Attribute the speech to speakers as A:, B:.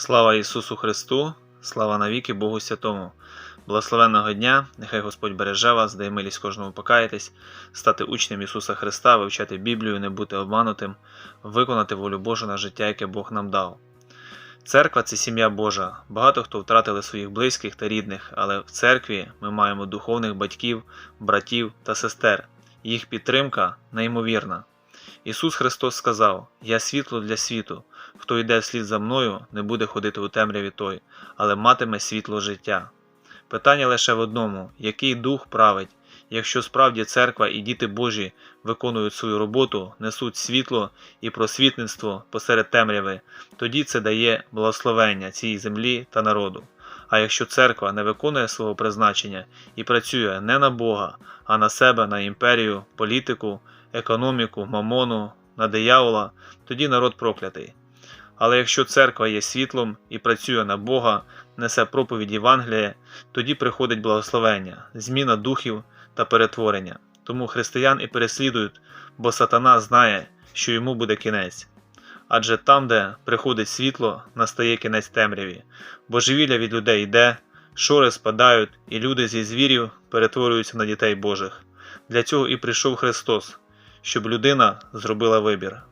A: Слава Ісусу Христу, слава навіки Богу Святому. Благословенного дня, нехай Господь береже вас, дає милість кожному покаятись, стати учнем Ісуса Христа, вивчати Біблію, не бути обманутим, виконати волю Божу на життя, яке Бог нам дав. Церква це сім'я Божа. Багато хто втратили своїх близьких та рідних, але в церкві ми маємо духовних батьків, братів та сестер. Їх підтримка неймовірна. Ісус Христос сказав: Я світло для світу. Хто йде вслід за мною, не буде ходити у темряві той, але матиме світло життя. Питання лише в одному: який дух править? Якщо справді церква і діти Божі виконують свою роботу, несуть світло і просвітництво посеред темряви, тоді це дає благословення цій землі та народу. А якщо церква не виконує свого призначення і працює не на Бога, а на себе, на імперію, політику, економіку, мамону, на диявола, тоді народ проклятий. Але якщо церква є світлом і працює на Бога, несе проповідь Євангелія, тоді приходить благословення, зміна духів та перетворення. Тому християн і переслідують, бо сатана знає, що йому буде кінець. Адже там, де приходить світло, настає кінець темряві, божевілля від людей йде, шори спадають, і люди зі звірів перетворюються на дітей Божих. Для цього і прийшов Христос, щоб людина зробила вибір